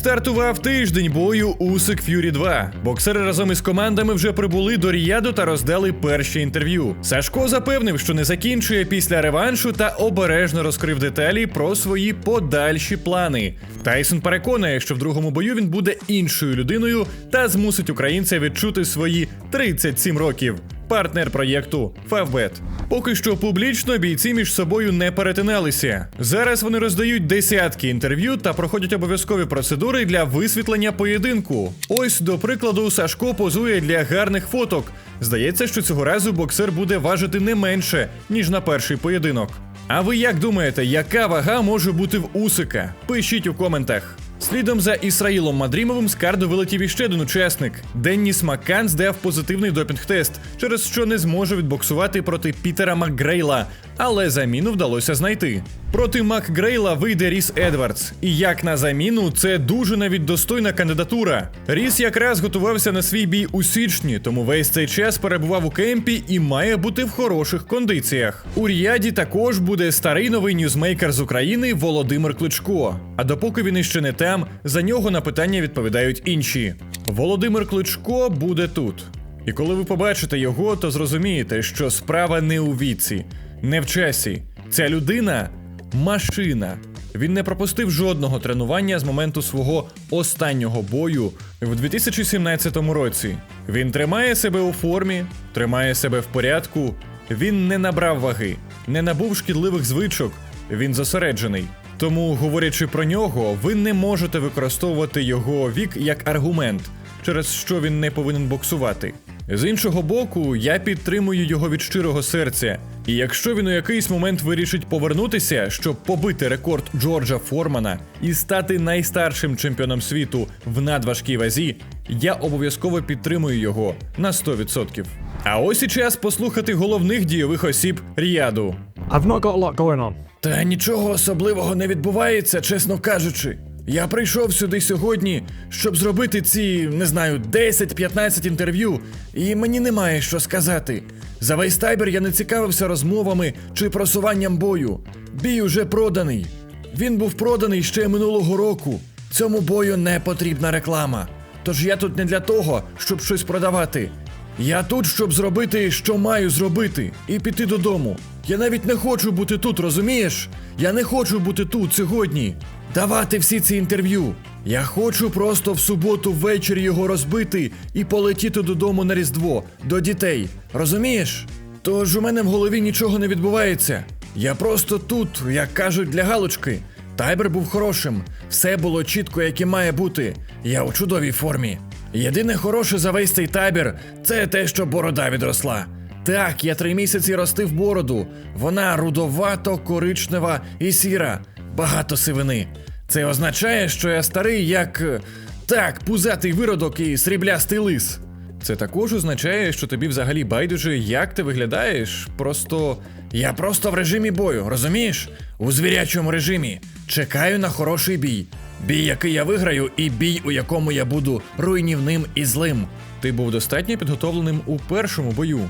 Стартував тиждень бою Усик Ф'юрі 2. Боксери разом із командами вже прибули до Ріяду та роздали перші інтерв'ю. Сашко запевнив, що не закінчує після реваншу та обережно розкрив деталі про свої подальші плани. Тайсон переконує, що в другому бою він буде іншою людиною та змусить українця відчути свої 37 років. Партнер проєкту Favbet. Поки що публічно бійці між собою не перетиналися. Зараз вони роздають десятки інтерв'ю та проходять обов'язкові процедури для висвітлення поєдинку. Ось, до прикладу, Сашко позує для гарних фоток. Здається, що цього разу боксер буде важити не менше, ніж на перший поєдинок. А ви як думаєте, яка вага може бути в Усика? Пишіть у коментах. Слідом за Ісраїлом Мадрімовим з карду вилетів іще один учасник. Денніс Маккан здав позитивний допінг-тест, через що не зможе відбоксувати проти Пітера Макгрейла, але заміну вдалося знайти. Проти Макгрейла вийде Ріс Едвардс. І як на заміну, це дуже навіть достойна кандидатура. Ріс якраз готувався на свій бій у січні, тому весь цей час перебував у кемпі і має бути в хороших кондиціях. У Ріаді також буде старий новий ньюзмейкер з України Володимир Кличко. А допоки він іще не там, за нього на питання відповідають інші. Володимир Кличко буде тут. І коли ви побачите його, то зрозумієте, що справа не у віці, не в часі. Ця людина машина. Він не пропустив жодного тренування з моменту свого останнього бою в 2017 році. Він тримає себе у формі, тримає себе в порядку. Він не набрав ваги, не набув шкідливих звичок. Він зосереджений. Тому, говорячи про нього, ви не можете використовувати його вік як аргумент, через що він не повинен боксувати. З іншого боку, я підтримую його від щирого серця. І якщо він у якийсь момент вирішить повернутися, щоб побити рекорд Джорджа Формана і стати найстаршим чемпіоном світу в надважкій вазі, я обов'язково підтримую його на 100%. А ось і час послухати головних дійових осіб Ріаду. I've not got a lot going on. Та нічого особливого не відбувається, чесно кажучи. Я прийшов сюди сьогодні, щоб зробити ці, не знаю, 10-15 інтерв'ю, і мені немає що сказати. За весь тайбер я не цікавився розмовами чи просуванням бою. Бій уже проданий. Він був проданий ще минулого року. Цьому бою не потрібна реклама. Тож я тут не для того, щоб щось продавати. Я тут, щоб зробити, що маю зробити, і піти додому. Я навіть не хочу бути тут, розумієш? Я не хочу бути тут сьогодні. Давати всі ці інтерв'ю. Я хочу просто в суботу ввечері його розбити і полетіти додому на Різдво, до дітей. Розумієш? Тож у мене в голові нічого не відбувається. Я просто тут, як кажуть, для галочки. Тайбер був хорошим, все було чітко, як і має бути. Я у чудовій формі. Єдине хороше за весь цей табір це те, що борода відросла. Так, я три місяці ростив бороду. Вона рудовато, коричнева і сіра, багато сивини. Це означає, що я старий, як е, так, пузатий виродок і сріблястий лис. Це також означає, що тобі взагалі байдуже, як ти виглядаєш. Просто я просто в режимі бою, розумієш? У звірячому режимі. Чекаю на хороший бій. Бій, який я виграю, і бій, у якому я буду руйнівним і злим. Ти був достатньо підготовленим у першому бою.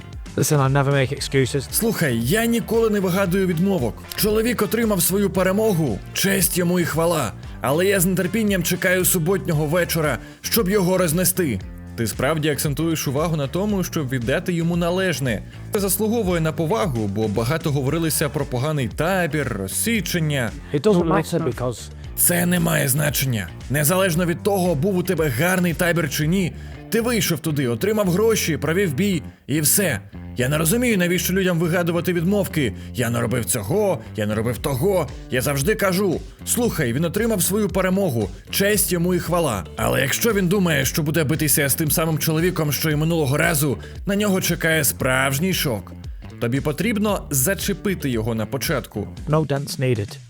Listen, I never make excuses. Слухай, я ніколи не вигадую відмовок. Чоловік отримав свою перемогу, честь йому і хвала. Але я з нетерпінням чекаю суботнього вечора, щоб його рознести. Ти справді акцентуєш увагу на тому, щоб віддати йому належне. Це заслуговує на повагу, бо багато говорилися про поганий табір, розсічення. It doesn't matter because Це не має значення. Незалежно від того, був у тебе гарний табір чи ні, ти вийшов туди, отримав гроші, провів бій і все. Я не розумію, навіщо людям вигадувати відмовки. Я не робив цього, я не робив того. Я завжди кажу: слухай, він отримав свою перемогу, честь йому і хвала. Але якщо він думає, що буде битися з тим самим чоловіком, що й минулого разу, на нього чекає справжній шок. Тобі потрібно зачепити його на початку. no dents needed.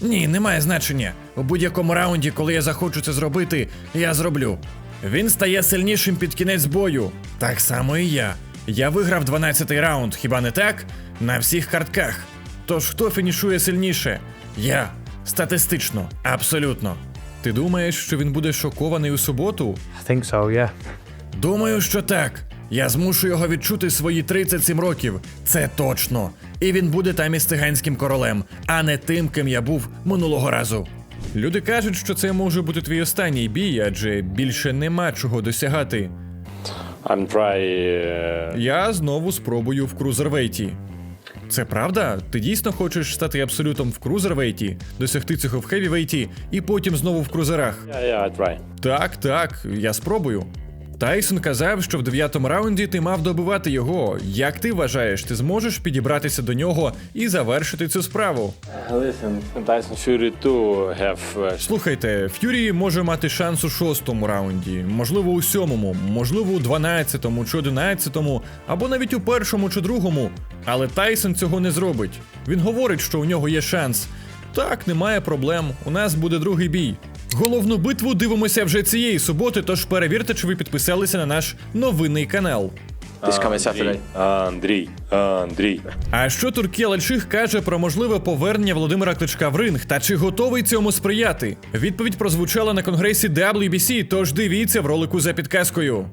Ні, немає значення. У будь-якому раунді, коли я захочу це зробити, я зроблю. Він стає сильнішим під кінець бою. Так само і я. Я виграв 12-й раунд, хіба не так? На всіх картках. Тож хто фінішує сильніше? Я. Статистично, абсолютно. Ти думаєш, що він буде шокований у суботу? I think so, yeah. Думаю, що так. Я змушу його відчути свої 37 років. Це точно. І він буде там із циганським королем, а не тим, ким я був минулого разу. Люди кажуть, що це може бути твій останній бій, адже більше нема чого досягати. I'm try. Uh, Я знову спробую в крузервейті. Це правда? Ти дійсно хочеш стати абсолютом в крузервейті, досягти цього в хевівейті і потім знову в крузерах? yeah, yeah, I try. Так, так, я спробую. Тайсон казав, що в дев'ятому раунді ти мав добивати його. Як ти вважаєш, ти зможеш підібратися до нього і завершити цю справу? Listen, Tyson Fury 2 have uh, Слухайте, Ф'юрі може мати шанс у шостому раунді, можливо, у сьомому, можливо, у дванадцятому чи одинадцятому, або навіть у першому чи другому. Але Тайсон цього не зробить. Він говорить, що у нього є шанс. Так, немає проблем. У нас буде другий бій. Головну битву дивимося вже цієї суботи, тож перевірте, чи ви підписалися на наш новинний канал. This. Андрій, Андрій. А що Туркія Лальчих каже про можливе повернення Володимира Кличка в ринг та чи готовий цьому сприяти? Відповідь прозвучала на конгресі WBC, тож дивіться в ролику за підказкою.